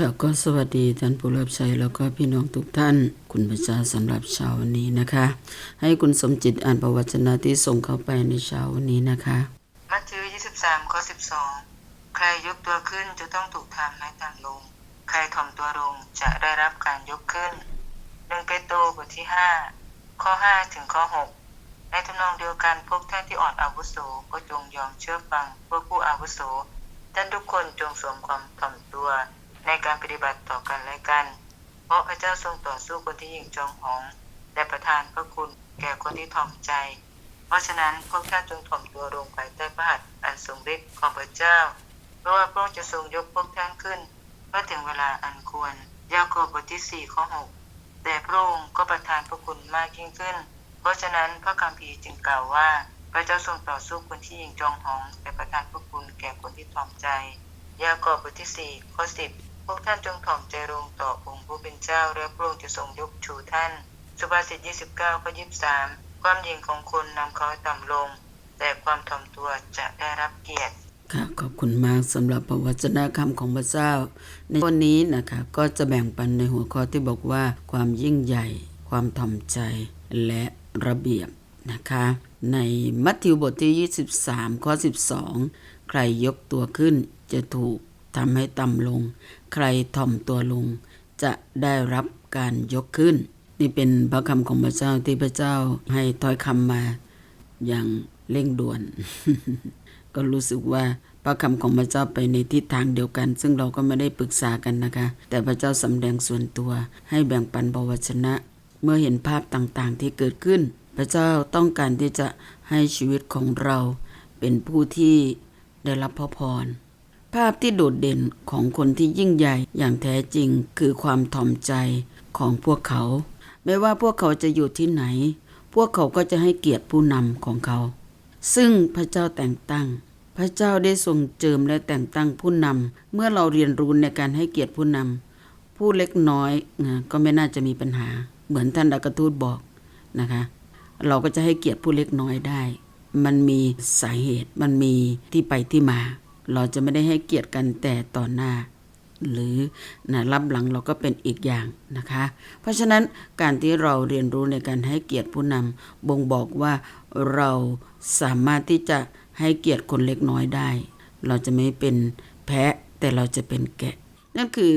ค่ะก็สวัสดีท่านผู้รับใช้แล้วก็พี่น้องทุกท่าน คุณพระเจ้าสำหรับเช้าวันนี้นะคะ ให้คุณสมจิตอ่านประวัตินะที่ส่งเข้าไปในเช้าวันนี้นะคะ มัทธิว 23 ข้อ 12 ใครยกตัวขึ้นจะต้องถูกทำให้ต่ำลง ใครถ่อมตัวลงจะได้รับการยกขึ้นหนึ่งเปโตรบทที่ 5 ข้อ 5 ถึงข้อ 6 ในทำนองเดียวกันพวกท่านที่อ่อนอาวุโสก็จงยอมเชื่อฟังพวกผู้อาวุโสท่านทุกคนจงสวมความถ่อมตัว ในการปฏิบัติต่อกันและกัน เพราะพระเจ้าทรงต่อสู้คนที่ยิ่งจองหองและประทานพระคุณแก่คนที่ถ่อมใจ เพราะฉะนั้นพวกท่านจงถ่อมตัวลงภายใต้พระหัตถ์อันทรงฤทธิ์ของพระเจ้า เพราะว่าพระองค์จะทรงยกพวกท่านขึ้นเมื่อถึงเวลาอันควร ยาโคบบทที่สี่ข้อหกแต่พระองค์ก็ประทานพระคุณมากยิ่งขึ้น เพราะฉะนั้นพระคัมภีร์จึงกล่าวว่า พระเจ้าทรงต่อสู้คนที่ยิงจองหองและประทานพระคุณแก่คนที่ถ่อมใจ ยากอบบทที่สี่ข้อสิบ พวกท่านจงถ่อมใจลงต่อองค์ผู้เป็นเจ้าและพระองค์จะทรงยกชูท่าน สุภาษิต29ข้อ23 ความยิงของคนนำเขาต่ำลง แต่ความถ่อมตัวจะได้รับเกียรติค่ะขอบคุณมากสำหรับพระวจนะคำของพระเจ้า ในวันนี้นะคะ ก็จะแบ่งปันในหัวข้อที่บอกว่า ความยิ่งใหญ่ ความถ่อมใจและระเบียบนะคะ ในมัทธิวบทที่ 23 ข้อ 12 ใครยกตัวขึ้นจะถูก ทำให้ต่ำลง ใครถ่อมตัวลง จะได้รับการยกขึ้น นี่เป็นพระคำของพระเจ้าที่พระเจ้าให้ถ้อยคำมาอย่างเร่งด่วน ก็รู้สึกว่าพระคำของพระเจ้าไปในทิศทางเดียวกัน ซึ่งเราก็ไม่ได้ปรึกษากันนะคะ แต่พระเจ้าสำแดงส่วนตัว ให้แบ่งปันบวชนะ เมื่อเห็นภาพต่างๆที่เกิดขึ้น พระเจ้าต้องการที่จะให้ชีวิตของเราเป็นผู้ที่ได้รับพระพร ภาพที่โดดเด่นของคนที่ยิ่งใหญ่อย่างแท้จริงคือความถ่อมใจของพวกเขา ไม่ว่าพวกเขาจะอยู่ที่ไหน พวกเขาก็จะให้เกียรติผู้นำของเขา ซึ่งพระเจ้าแต่งตั้ง พระเจ้าได้ทรงเจิมและแต่งตั้งผู้นำเมื่อเราเรียนรู้ในการให้เกียรติผู้นำผู้เล็กน้อยก็ไม่น่าจะมีปัญหา เหมือนท่านดากทูตบอกนะคะ เราก็จะให้เกียรติผู้เล็กน้อยได้ มันมีสาเหตุมันมีที่ไปที่มา เราจะไม่ได้ให้เกียรติกันแต่ต่อหน้า หรือนะรับหลังเราก็เป็นอีกอย่างนะคะ เพราะฉะนั้นการที่เราเรียนรู้ในการให้เกียรติผู้นำบ่งบอกว่าเราสามารถที่จะให้เกียรติคนเล็กน้อยได้ เราจะไม่เป็นแพะแต่เราจะเป็นแกะ นั่นคือ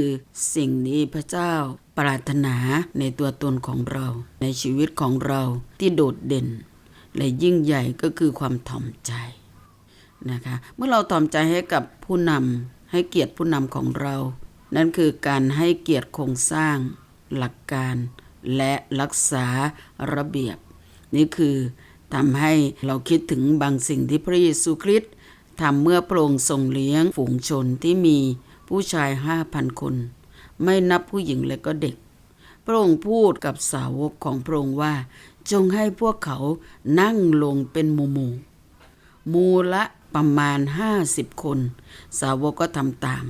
สิ่งนี้พระเจ้าปรารถนาในตัวตนของเรา ในชีวิตของเราที่โดดเด่น และยิ่งใหญ่ก็คือความถ่อมใจ นะคะ เมื่อเราถ่อมใจให้กับผู้นำให้เกียรติผู้นำของเรา นั่นคือการให้เกียรติโครงสร้าง หลักการ และรักษาระเบียบ นี่คือทำให้เราคิดถึงบางสิ่งที่พระเยซูคริสต์ทำเมื่อพระองค์ทรงเลี้ยงฝูงชนที่มีผู้ชายห้าพันคน ไม่นับผู้หญิงและก็เด็ก พระองค์พูดกับสาวกของพระองค์ว่า จงให้พวกเขานั่งลงเป็นหมู่หมู่มูละ ประมาณ 50 คน สาวกก็ทำตาม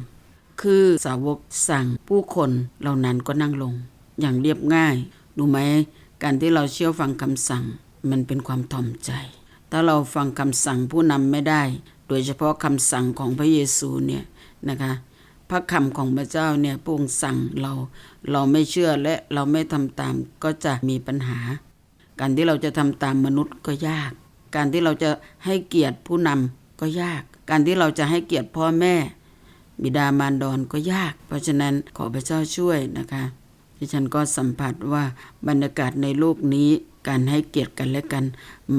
คือสาวกสั่งผู้คนเหล่านั้นก็นั่งลง อย่างเรียบง่ายดูไหมการที่เราเชื่อฟังคำสั่งมันเป็นความถ่อมใจ ถ้าเราฟังคำสั่งผู้นำไม่ได้ โดยเฉพาะคำสั่งของพระเยซูเนี่ยนะคะพระคำของพระเจ้าเนี่ยพระองค์สั่งเรา เราไม่เชื่อและเราไม่ทำตามก็จะมีปัญหา การที่เราจะทำตามมนุษย์ก็ยาก การที่เราจะให้เกียรติผู้นำ ก็ยาก การที่เราจะให้เกียรติพ่อแม่ บิดามารดอนก็ยาก เพราะฉะนั้นขอพระเจ้าช่วยนะคะที่ฉันก็สัมผัสว่าบรรยากาศในโลกนี้ การให้เกียรติกันและกัน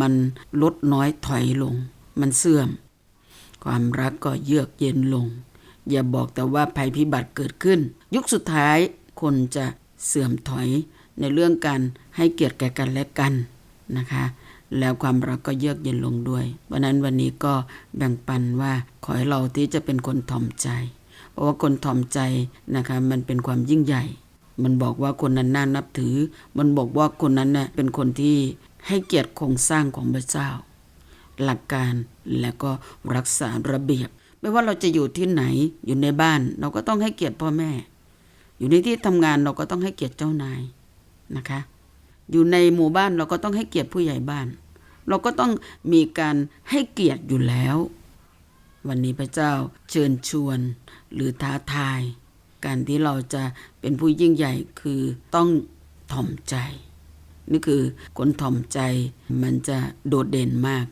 มันลดน้อยถอยลง มันเสื่อม ความรักก็เยือกเย็นลง อย่าบอกแต่ว่าภัยพิบัติเกิดขึ้น ยุคสุดท้ายคนจะเสื่อมถอยในเรื่องการให้เกียรติแก่กันและกันนะคะ แล้วความรักก็เยือกเย็นลงด้วยวันนั้นวันนี้ก็แบ่งปันว่าขอให้เราที่จะเป็นคนถ่อมใจ เพราะว่าคนถ่อมใจนะคะมันเป็นความยิ่งใหญ่ มันบอกว่าคนนั้นน่านับถือ มันบอกว่าคนนั้นเน่ยเป็นคนที่ให้เกียรติโครงสร้างของพระเจ้า หลักการและก็รักษาระเบียบ ไม่ว่าเราจะอยู่ที่ไหนอยู่ในบ้าน เราก็ต้องให้เกียรติพ่อแม่ อยู่ในที่ทำงานเราก็ต้องให้เกียรติเจ้านายนะคะ อยู่ในหมู่บ้านเราก็ต้องให้เกียรติผู้ใหญ่บ้าน เราก็ต้องมีการให้เกียรติอยู่แล้ว วันนี้พระเจ้าเชิญชวนหรือท้าทาย การที่เราจะเป็นผู้ยิ่งใหญ่คือต้องถ่อมใจ นี่คือคนถ่อมใจมันจะโดดเด่นมาก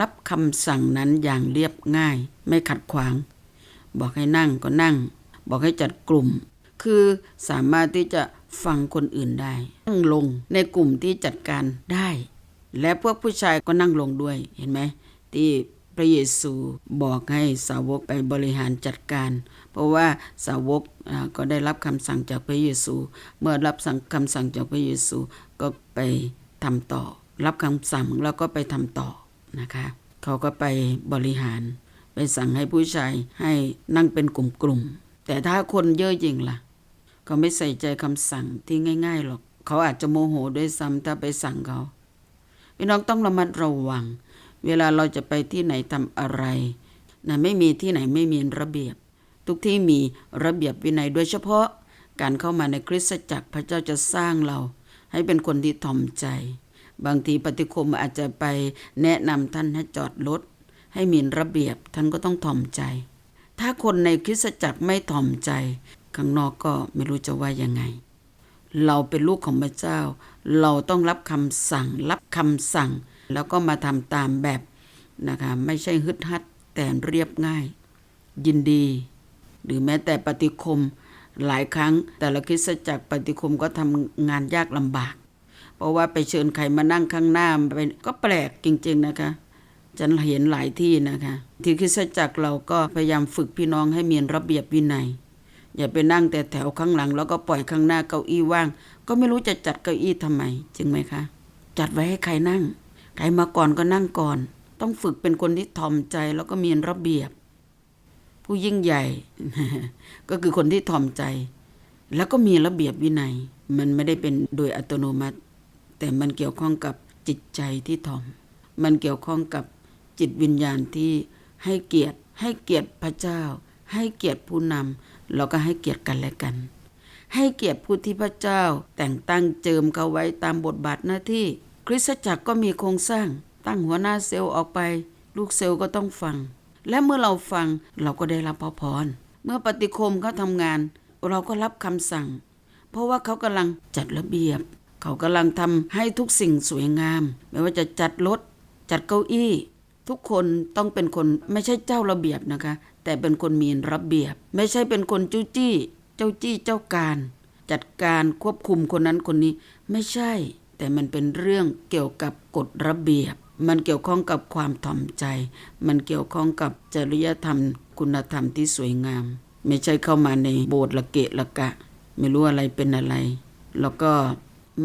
รับคำสั่งนั้นอย่างเรียบง่าย ไม่ขัดขวาง บอกให้นั่งก็นั่ง บอกให้จัดกลุ่ม คือสามารถที่จะฟังคนอื่นได้นั่งลงในกลุ่มที่จัดการได้ และพวกผู้ชายก็นั่งลงด้วยเห็นไหมที่พระเยซูบอกให้สาวกไปบริหารจัดการ เพราะว่าสาวกก็ได้รับคำสั่งจากพระเยซู เมื่อรับสั่งคำสั่งจากพระเยซูก็ไปทำต่อ รับคำสั่งแล้วก็ไปทำต่อนะคะเขาก็ไปบริหาร ไปสั่งให้ผู้ชายให้นั่งเป็นกลุ่มๆแต่ถ้าคนเยอะจริงล่ะเขาไม่ใส่ใจคำสั่งที่ง่ายๆหรอก เขาอาจจะโมโหด้วยซ้ำถ้าไปสั่งเขา พี่น้องต้องระมัดระวัง เวลาเราจะไปที่ไหนทำอะไรนะไม่มีที่ไหนไม่มีระเบียบ ทุกที่มีระเบียบวินัยโดยเฉพาะการเข้ามาในคริสตจักรพระเจ้าจะสร้างเรา ให้เป็นคนที่ถ่อมใจ บางทีปฏิคมอาจจะไปแนะนำท่านให้จอดรถให้มีระเบียบท่านก็ต้องถ่อมใจ ถ้าคนในคริสตจักรไม่ถ่อมใจ ข้างนอกก็ไม่รู้จะว่ายังไง เราเป็นลูกของพระเจ้า เราต้องรับคำสั่ง รับคำสั่ง แล้วก็มาทำตามแบบนะคะไม่ใช่ฮึดฮัดแต่เรียบง่าย ยินดี หรือแม้แต่ปฏิคมหลายครั้ง แต่ละคริสตจักรปฏิคมก็ทำงานยากลำบาก เพราะว่าไปเชิญใครมานั่งข้างหน้าเป็นก็แปลกจริง ๆนะคะฉันเห็นหลายที่นะคะ ที่คริสตจักรเราก็พยายามฝึกพี่น้องให้มีระเบียบวินัย อย่าไปนั่งแต่แถวข้างหลัง แล้วก็ปล่อยข้างหน้าเก้าอี้ว่าง ก็ไม่รู้จะจัดเก้าอี้ทำไมจริงไหมคะ จัดไว้ให้ใครนั่ง ใครมาก่อนก็นั่งก่อน ต้องฝึกเป็นคนที่ทอมใจแล้วก็มีระเบียบ ผู้ยิ่งใหญ่ ก็คือคนที่ทอมใจ แล้วก็มีระเบียบวินัย มันไม่ได้เป็นโดยอัตโนมัติ แต่มันเกี่ยวข้องกับจิตใจที่ทอม มันเกี่ยวข้องกับจิตวิญญาณที่ให้เกียรติ ให้เกียรติพระเจ้า ให้เกียรติผู้นำ แล้วก็ให้เกียรติกันและกัน ให้เกียรติผู้ที่พระเจ้า แต่งตั้งเจิมเขาไว้ตามบทบาทหน้าที่ คริสตจักรก็มีโครงสร้าง ตั้งหัวหน้าเซลล์ออกไป ลูกเซลล์ก็ต้องฟัง และเมื่อเราฟังเราก็ได้รับพระพรเมื่อปฏิคมเขาทำงาน เราก็รับคำสั่ง เพราะว่าเขากำลังจัดระเบียบ เขากำลังทำให้ทุกสิ่งสวยงาม ไม่ว่าจะจัดรถจัดเก้าอี้ ทุกคนต้องเป็นคนไม่ใช่เจ้าระเบียบนะคะ แต่เป็นคนมีระเบียบ ไม่ใช่เป็นคนจู้จี้ เจ้าจี้เจ้าการ จัดการควบคุมคนนั้นคนนี้ไม่ใช่ แต่มันเป็นเรื่องเกี่ยวกับกฎระเบียบ มันเกี่ยวข้องกับความถ่อมใจ มันเกี่ยวข้องกับจริยธรรม คุณธรรมที่สวยงาม ไม่ใช่เข้ามาในโบสถ์ละเกะละกะ ไม่รู้อะไรเป็นอะไร แล้วก็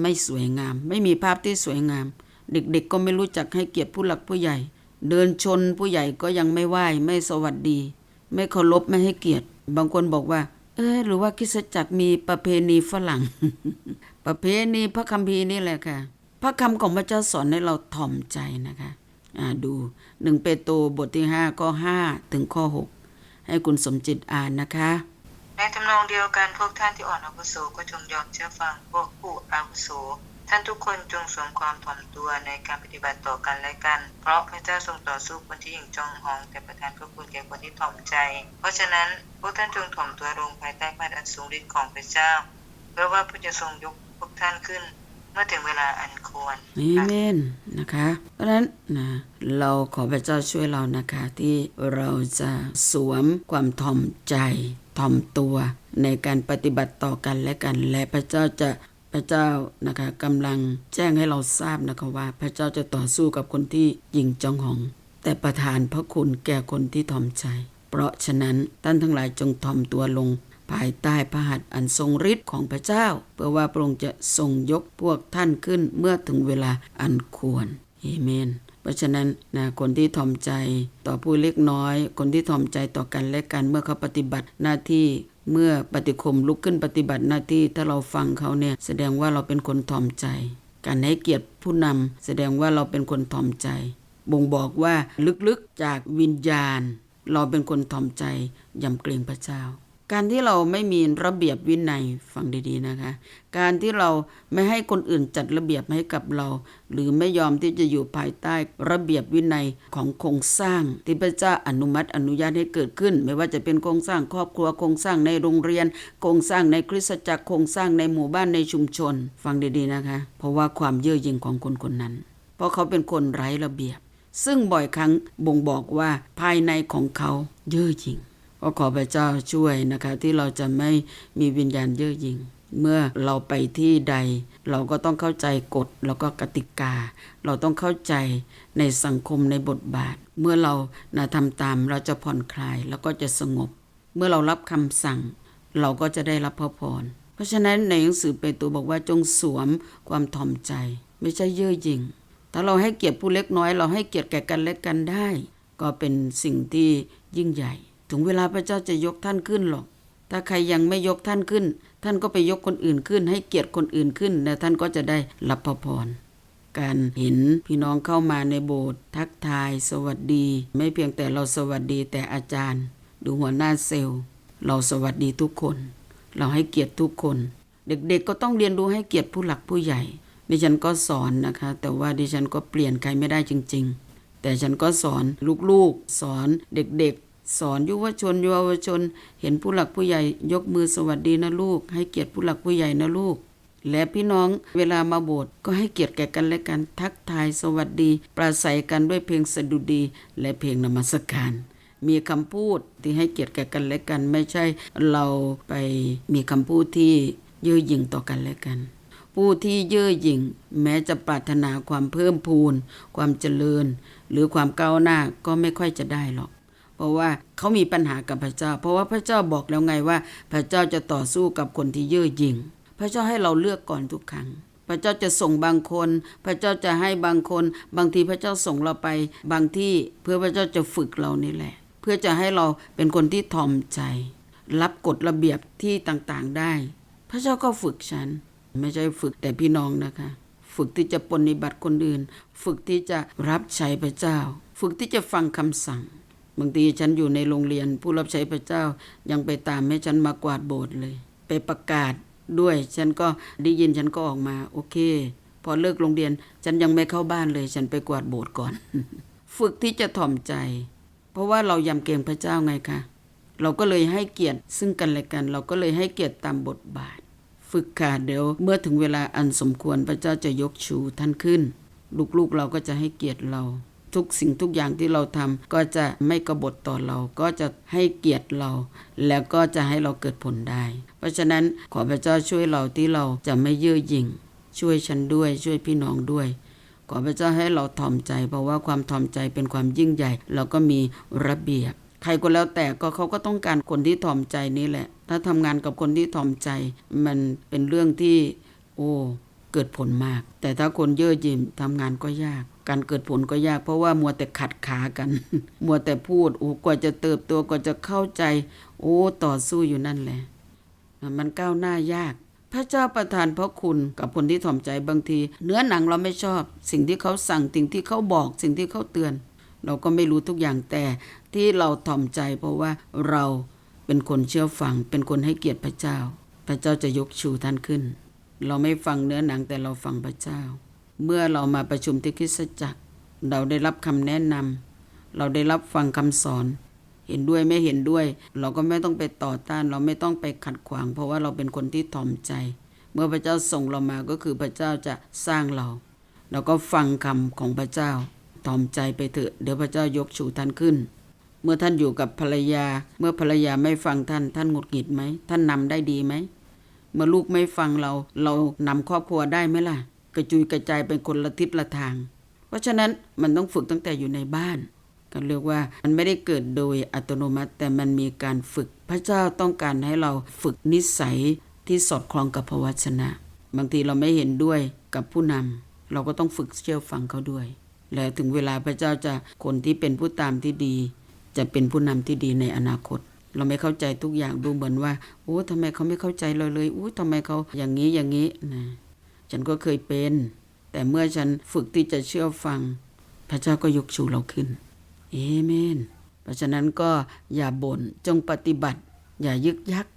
ไม่สวยงาม ไม่มีภาพที่สวยงาม เด็กๆก็ไม่รู้จักให้เกียรติผู้หลักผู้ใหญ่ เดินชนผู้ใหญ่ก็ยังไม่ไหว้ไม่สวัสดี ไม่เคารพไม่ให้เกียรติ บางคนบอกว่า เออหรือว่าคิสจักรมีประเพณีฝรั่ง ประเพณีพระคัมภีร์นี่แหละค่ะ พระคำของพระเจ้าสอนให้เราถ่อมใจนะคะอ่าดูหนึ่งเปโตรบทที่ห้าข้อห้าถึงข้อหกให้คุณสมจิตอ่านนะคะในทำนองเดียวกันพวกท่านที่อ่อนอาวุโสก็จงยอมเชื่อฟังพวกผู้อาวุโส ท่านทุกคนจงสวมความถ่อมตัวในการปฏิบัติต่อกันและกัน เพราะพระเจ้าทรงต่อสู้คนที่หยิ่งจองหอง แต่ประทานพระคุณแก่คนที่ถ่อมใจ เพราะฉะนั้นพวกท่านจงถ่อมตัวลงภายใต้พระอันสูงฤทธิ์ของพระเจ้า เพราะว่าพระจะทรงยกพวกท่านขึ้น เมื่อถึงเวลาอันควรอเมนนะคะ เพราะฉะนั้นนะเราขอพระเจ้าช่วยเรานะคะที่เราจะสวมความถ่อมใจถ่อมตัวในการปฏิบัติต่อกันและกัน และพระเจ้าจะ พระเจ้านะคะกำลังแจ้งให้เราทราบนะคะว่า พระเจ้าจะต่อสู้กับคนที่ยิงจองหอง แต่ประทานพระคุณแก่คนที่ถ่อมใจ เพราะฉะนั้นท่านทั้งหลายจงถ่อมตัวลง ภายใต้พระหัตถ์อันทรงฤทธิ์ของพระเจ้า เพื่อว่าพระองค์จะทรงยกพวกท่านขึ้นเมื่อถึงเวลาอันควรเอเมนเพราะฉะนั้นนะคนที่ถ่อมใจต่อผู้เล็กน้อย คนที่ถ่อมใจต่อกันและกันเมื่อเขาปฏิบัติหน้าที่ เมื่อปฏิคมลุกขึ้นปฏิบัติหน้าที่ถ้าเราฟังเขาเนี่ยแสดงว่าเราเป็นคนถ่อมใจ การให้เกียรติผู้นำแสดงว่าเราเป็นคนถ่อมใจ บ่งบอกว่าลึกๆจากวิญญาณ เราเป็นคนถ่อมใจยำเกรงพระเจ้า การที่เราไม่มีระเบียบวินัยฟังดีๆนะคะ การที่เราไม่ให้คนอื่นจัดระเบียบให้กับเรา หรือไม่ยอมที่จะอยู่ภายใต้ระเบียบวินัยของโครงสร้าง ที่พระเจ้าอนุมัติอนุญาตให้เกิดขึ้น ไม่ว่าจะเป็นโครงสร้างครอบครัวโครงสร้างในโรงเรียน โครงสร้างในคริสตจักรโครงสร้างในหมู่บ้านในชุมชน ฟังดีๆนะคะ เพราะว่าความเย่อหยิ่งของคนคนนั้น เพราะเขาเป็นคนไร้ระเบียบ ซึ่งบ่อยครั้งบ่งบอกว่าภายในของเขาเย่อหยิ่ง ก็ขอพระเจ้าช่วยนะคะ ที่เราจะไม่มีวิญญาณเย่อหยิ่งเมื่อเราไปที่ใด เราก็ต้องเข้าใจกฎแล้วก็กติกา เราต้องเข้าใจในสังคมในบทบาท เมื่อเรานะทำตามเราจะผ่อนคลายแล้วก็จะสงบ เมื่อเรารับคำสั่ง เราก็จะได้รับพระพรเพราะฉะนั้นในหนังสือเปโตรบอกว่าจงสวมความถ่อมใจ ไม่ใช่เย่อหยิ่งถ้าเราให้เกียรติผู้เล็กน้อย เราให้เกียรติแก่กันและกันได้ ก็เป็นสิ่งที่ยิ่งใหญ่ ถึงเวลาพระเจ้าจะยกท่านขึ้นหรอก ถ้าใครยังไม่ยกท่านขึ้น ท่านก็ไปยกคนอื่นขึ้น ให้เกียรติคนอื่นขึ้น แล้วท่านก็จะได้รับพระพรการเห็นพี่น้องเข้ามาในโบสถ์ทักทาย สวัสดี ไม่เพียงแต่เราสวัสดีแต่อาจารย์ ดูหัวหน้าเซลล์ เราสวัสดีทุกคน เราให้เกียรติทุกคน เด็กๆก็ต้องเรียนรู้ให้เกียรติผู้หลักผู้ใหญ่ ดิฉันก็สอนนะคะ แต่ว่าดิฉันก็เปลี่ยนใครไม่ได้จริง ๆ แต่ฉันก็สอนลูกๆ สอนเด็กๆ สอนยุวชนเยาวชน เห็นผู้หลักผู้ใหญ่ ยกมือสวัสดีนะลูก ให้เกียรติผู้หลักผู้ใหญ่นะลูก และพี่น้องเวลามาโบสถ์ก็ให้เกียรติแก่กันและกันทักทายสวัสดีปราศัยกันด้วยเพลงสดุดี และเพลงนมัสการ มีคำพูดที่ให้เกียรติแก่กันและกัน ไม่ใช่เราไปมีคำพูดที่เย่อหยิ่งต่อกันและกันผู้ที่เย่อหยิ่ง แม้จะปรารถนาความเพิ่มพูน ความเจริญ หรือความก้าวหน้าก็ไม่ค่อยจะได้หรอก เพราะว่าเขามีปัญหากับพระเจ้า เพราะว่าพระเจ้าบอกแล้วไงว่า พระเจ้าจะต่อสู้กับคนที่เย่อหยิ่งพระเจ้าให้เราเลือกก่อนทุกครั้งพระเจ้าจะส่งบางคน พระเจ้าจะให้บางคน บางทีพระเจ้าส่งเราไป บางที่เพื่อพระเจ้าจะฝึกเรานี่แหละ เพื่อจะให้เราเป็นคนที่ทอมใจ รับกฎระเบียบที่ต่างๆได้ พระเจ้าก็ฝึกฉัน ไม่ใช่ฝึกแต่พี่น้องนะคะ ฝึกที่จะปฏิบัติคนอื่น ฝึกที่จะรับใช้พระเจ้า ฝึกที่จะฟังคำสั่ง บางทีฉันอยู่ในโรงเรียน ผู้รับใช้พระเจ้ายังไปตามให้ฉันมากวาดโบสถ์เลย ไปประกาศด้วย ฉันก็ได้ยินฉันก็ออกมา โอเค พอเลิกโรงเรียน ฉันยังไม่เข้าบ้านเลย ฉันไปกวาดโบสถ์ก่อน ฝึกที่จะถ่อมใจ เพราะว่าเรายำเกรงพระเจ้าไงคะเราก็เลยให้เกียรติซึ่งกันและกัน เราก็เลยให้เกียรติตามบทบาท ฝึกค่ะเดี๋ยว เมื่อถึงเวลาอันสมควรพระเจ้าจะยกชูท่านขึ้น ลูกๆเราก็จะให้เกียรติเรา ทุกสิ่งทุกอย่างที่เราทำก็จะไม่กบฏต่อเราก็จะให้เกียรติเรา แล้วก็จะให้เราเกิดผลได้ เพราะฉะนั้นขอพระเจ้าช่วยเราที่เราจะไม่เย่อหยิ่ง ช่วยฉันด้วยช่วยพี่น้องด้วย ขอพระเจ้าให้เราถ่อมใจ เพราะว่าความถ่อมใจเป็นความยิ่งใหญ่ เราก็มีระเบียบ ใครก็แล้วแต่ก็เขาก็ต้องการคนที่ถ่อมใจนี่แหละ ถ้าทำงานกับคนที่ถ่อมใจ มันเป็นเรื่องที่ โอ้เกิดผลมาก แต่ถ้าคนเย่อหยิ่งทำงานก็ยาก การเกิดผลก็ยากเพราะว่ามัวแต่ขัดขากัน มัวแต่พูดโอ้กว่าจะเติบโตกว่าจะเข้าใจ โอ้ต่อสู้อยู่นั่นแหละ มันก้าวหน้ายาก พระเจ้าประทานพระคุณกับคนที่ถ่อมใจบางที เนื้อหนังเราไม่ชอบ สิ่งที่เขาสั่งสิ่งที่เขาบอกสิ่งที่เขาเตือน เราก็ไม่รู้ทุกอย่างแต่ที่เราถ่อมใจเพราะว่าเราเป็นคนเชื่อฟัง เป็นคนให้เกียรติพระเจ้า พระเจ้าจะยกชูท่านขึ้น เราไม่ฟังเนื้อหนังแต่เราฟังพระเจ้า เมื่อเรามาประชุมที่คริสตจักร เราได้รับคำแนะนำเราได้รับฟังคำสอน เห็นด้วยไม่เห็นด้วย เราก็ไม่ต้องไปต่อต้าน เราไม่ต้องไปขัดขวาง เพราะว่าเราเป็นคนที่ถ่อมใจ เมื่อพระเจ้าส่งเรามาก็คือพระเจ้าจะสร้างเรา เราก็ฟังคำของพระเจ้าถ่อมใจไปเถอะเดี๋ยวพระเจ้ายกชูท่านขึ้น เมื่อท่านอยู่กับภรรยา เมื่อภรรยาไม่ฟังท่าน ท่านหงุดหงิดไหมท่านนำได้ดีไหมเมื่อลูกไม่ฟังเรา เรานำครอบครัวได้ไหมล่ะ กระจุยกระจายเป็นคนละทิศละทาง เพราะฉะนั้นมันต้องฝึกตั้งแต่อยู่ในบ้าน ก็เรียกว่ามันไม่ได้เกิดโดยอัตโนมัติ แต่มันมีการฝึก พระเจ้าต้องการให้เราฝึกนิสัยที่สอดคล้องกับพระวจนะ บางทีเราไม่เห็นด้วยกับผู้นำเราก็ต้องฝึกเชื่อฟังเขาด้วย และถึงเวลาพระเจ้าจะคนที่เป็นผู้ตามที่ดี จะเป็นผู้นำที่ดีในอนาคตเราไม่เข้าใจทุกอย่างดูเหมือนว่าโอ้ทำไมเขาไม่เข้าใจเราเลยอู้ทำไมเขาอย่างนี้อย่างนี้นะ ฉันก็เคยเป็น แต่เมื่อฉันฝึกที่จะเชื่อฟัง พระเจ้าก็ยกชูเราขึ้น เอเมน เพราะฉะนั้นก็อย่าบน่นจงปฏิบัติ อย่ายึกยัก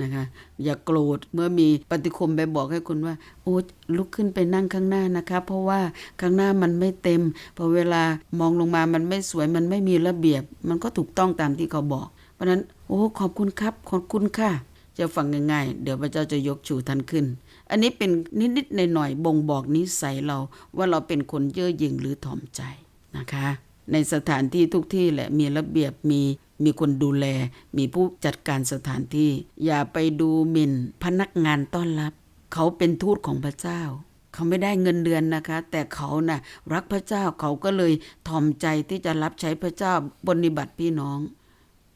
นะคะ อย่าโกรธเมื่อมีปฏิคมไปบอกให้คุณว่า โอ้ลุกขึ้นไปนั่งข้างหน้านะคะ เพราะว่าข้างหน้ามันไม่เต็มพอเวลามองลงมามันไม่สวยมันไม่มีระเบียบ มันก็ถูกต้องตามที่เขาบอก เพราะฉะนั้น โอ้ขอบคุณครับ ขอบคุณค่ะจะฟังง่ายๆ เดี๋ยวพระเจ้าจะยกชูท่านขึ้น อันนี้เป็นนิดๆหน่อยๆบ่งบอกนิสัยเราว่าเราเป็นคนเย่อหยิ่งหรือถ่อมใจนะคะ ในสถานที่ทุกที่แหละมีระเบียบมีมีคนดูแล มีผู้จัดการสถานที่ อย่าไปดูหมิ่นพนักงานต้อนรับ เขาเป็นทูตของพระเจ้า เขาไม่ได้เงินเดือนนะคะ แต่เขาน่ะรักพระเจ้าเขาก็เลยถ่อมใจที่จะรับใช้พระเจ้าบนิบัติพี่น้อง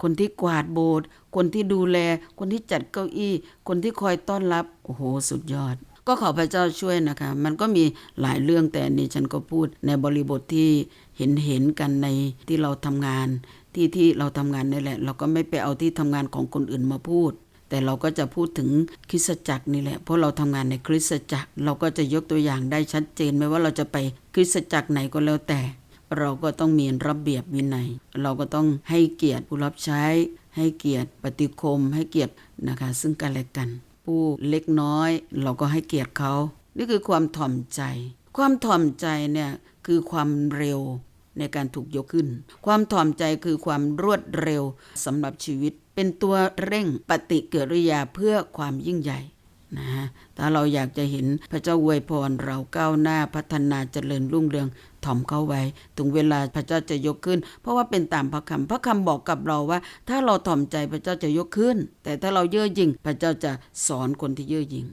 คนที่กวาดโบสถ์คนที่ดูแล คนที่จัดเก้าอี้ คนที่คอยต้อนรับ โอ้โห สุดยอด ก็ขอพระเจ้าช่วยนะคะ มันก็มีหลายเรื่องแต่นนี้ฉันก็พูดในบริบทที่เห็นเห็นกันในที่เราทำงาน ที่ที่เราทำงานนี่แหละ เราก็ไม่ไปเอาที่ทำงานของคนอื่นมาพูดแต่เราก็จะพูดถึงคริสตจักรนี่แหละ เพราะเราทำงานในคริสตจักร เราก็จะยกตัวอย่างได้ชัดเจนไม่ว่าเราจะไปคริสตจักรไหนก็แล้วแต่ เราก็ต้องมีระเบียบวินัย เราก็ต้องให้เกียรติผู้รับใช้ ให้เกียรติปฏิคม ให้เกียรตินะคะ ซึ่งกันและกัน ผู้เล็กน้อย เราก็ให้เกียรติเขา นี่คือความถ่อมใจ ความถ่อมใจเนี่ยคือความเร็วในการถูกยกขึ้น ความถ่อมใจคือความรวดเร็วสำหรับชีวิต เป็นตัวเร่งปฏิกิริยาเพื่อความยิ่งใหญ่ นะฮะถ้าเราอยากจะเห็นพระเจ้าอวยพรเราก้าวหน้าพัฒนาเจริญรุ่งเรืองถ่อมเข้าไว้ ถึงเวลาพระเจ้าจะยกขึ้น เพราะว่าเป็นตามพระคำพระคำบอกกับเราว่า ถ้าเราถ่อมใจพระเจ้าจะยกขึ้น แต่ถ้าเราเย่อหยิ่งพระเจ้าจะสอนคนที่เย่อหยิ่ง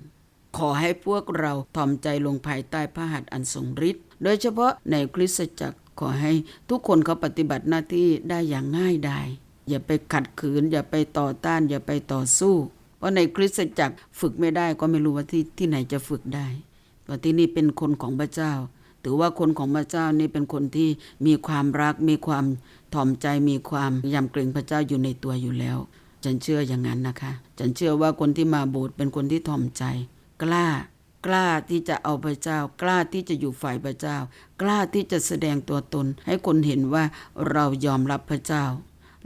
ขอให้พวกเราถ่อมใจลงภายใต้พระหัตถ์อันทรงฤทธิ์โดยเฉพาะในคริสตจักรขอให้ทุกคนเขาปฏิบัติหน้าที่ได้อย่างง่ายดายอย่าไปขัดขืน อย่าไปต่อต้าน อย่าไปต่อสู้ เพราะในคริสตจักรฝึกไม่ได้ก็ไม่รู้ว่าที่ที่ไหนจะฝึกได้เพราะที่นี่เป็นคนของพระเจ้า ถือว่าคนของพระเจ้านี่เป็นคนที่มีความรัก มีความถ่อมใจ มีความยำเกรงพระเจ้าอยู่ในตัวอยู่แล้ว ฉันเชื่ออย่างนั้นนะคะ ฉันเชื่อว่าคนที่มาโบสถ์เป็นคนที่ถ่อมใจ กล้ากล้าที่จะเอาพระเจ้า กล้าที่จะอยู่ฝ่ายพระเจ้า กล้าที่จะแสดงตัวตน ให้คนเห็นว่าเรายอมรับพระเจ้า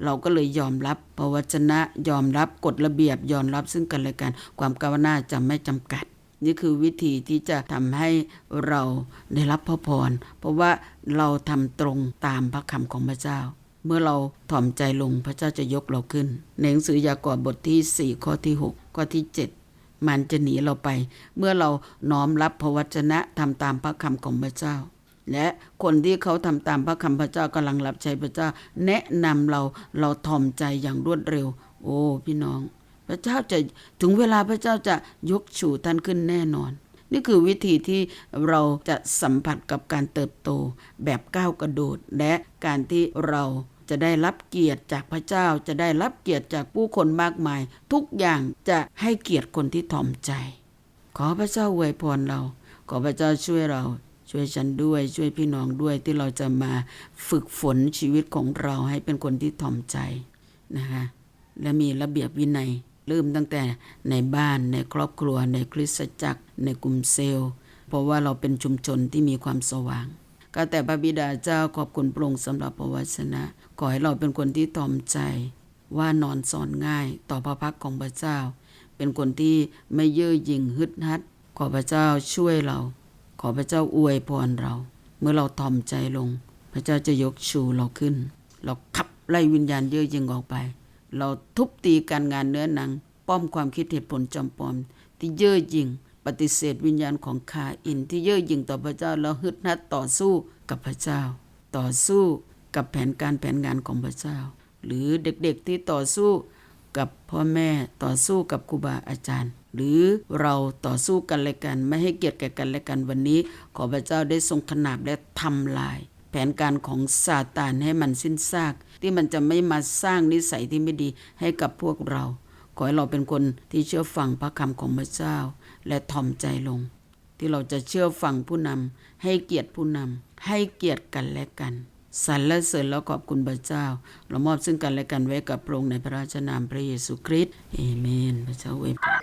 เราก็เลยยอมรับพระวจนะยอมรับกฎระเบียบยอมรับซึ่งกันและกัน ความก้าวหน้าจะไม่จำกัด นี่คือวิธีที่จะทำให้เราได้รับพระพร เพราะว่าเราทำตรงตามพระคำของพระเจ้า เมื่อเราถ่อมใจลงพระเจ้าจะยกเราขึ้นในหนังสือยากอบบทที่ 4 ข้อที่ 6 ข้อที่ 7มันจะหนีเราไป เมื่อเราน้อมรับพระวจนะทำตามพระคำของพระเจ้า และคนที่เขาทำตามพระคำพระเจ้ากำลังรับใช้พระเจ้า แนะนำเราเราถ่อมใจอย่างรวดเร็ว โอ้พี่น้อง พระเจ้าจะถึงเวลาพระเจ้าจะยกชูท่านขึ้นแน่นอน นี่คือวิธีที่เราจะสัมผัสกับการเติบโตแบบก้าวกระโดด และการที่เราจะได้รับเกียรติจากพระเจ้าจะได้รับเกียรติจากผู้คนมากมาย ทุกอย่างจะให้เกียรติคนที่ถ่อมใจ ขอพระเจ้าอวยพรเรา ขอพระเจ้าช่วยเรา ช่วยฉันด้วย ช่วยพี่น้องด้วยที่เราจะมาฝึกฝนชีวิตของเราให้เป็นคนที่ถ่อมใจนะคะและมีระเบียบวินัยเริ่มตั้งแต่ในบ้านในครอบครัว ในคริสตจักร ในกลุ่มเซลล์ เพราะว่าเราเป็นชุมชนที่มีความสว่างก็แต่พระบิดาเจ้าขอบคุณพระองค์สำหรับพระวจนะ ขอให้เราเป็นคนที่ถ่อมใจ ว่านอนสอนง่ายต่อพระพักของพระเจ้า เป็นคนที่ไม่เย่อหยิ่งฮึดฮัด ขอพระเจ้าช่วยเรา ขอพระเจ้าอวยพรเรา เมื่อเราถ่อมใจลง พระเจ้าจะยกชูเราขึ้น เราขับไล่วิญญาณเย่อหยิ่งออกไป เราทุบตีการงานเนื้อหนัง ป้อมความคิดเหตุผลจอมปอม ที่เย่อหยิ่งปฏิเสธวิญญาณของคาอินที่เย่อหยิ่งต่อพระเจ้าแล้วฮึดฮัดต่อสู้กับพระเจ้า ต่อสู้กับแผนการแผนงานของพระเจ้า หรือเด็กๆที่ต่อสู้ กับพ่อแม่ต่อสู้กับครูบาอาจารย์ หรือเราต่อสู้กันและกัน ไม่ให้เกียรติแก่กันและกันวันนี้ ขอพระเจ้าได้ทรงขนาบและทำลาย แผนการของซาตานให้มันสิ้นซาก ที่มันจะไม่มาสร้างนิสัยที่ไม่ดีให้กับพวกเรา ขอให้เราเป็นคนที่เชื่อฟังพระคำของพระเจ้า และถ่อมใจลง ที่เราจะเชื่อฟังผู้นำให้เกียรติผู้นำให้เกียรติกันและกัน สรรและเสริญแล้วขอบคุณพระเจ้า เรามอบซึ่งกันและกันไว้กับพระองค์ในพระราชนามพระเยซูคริสต์เอเมน พระเจ้าเวยพร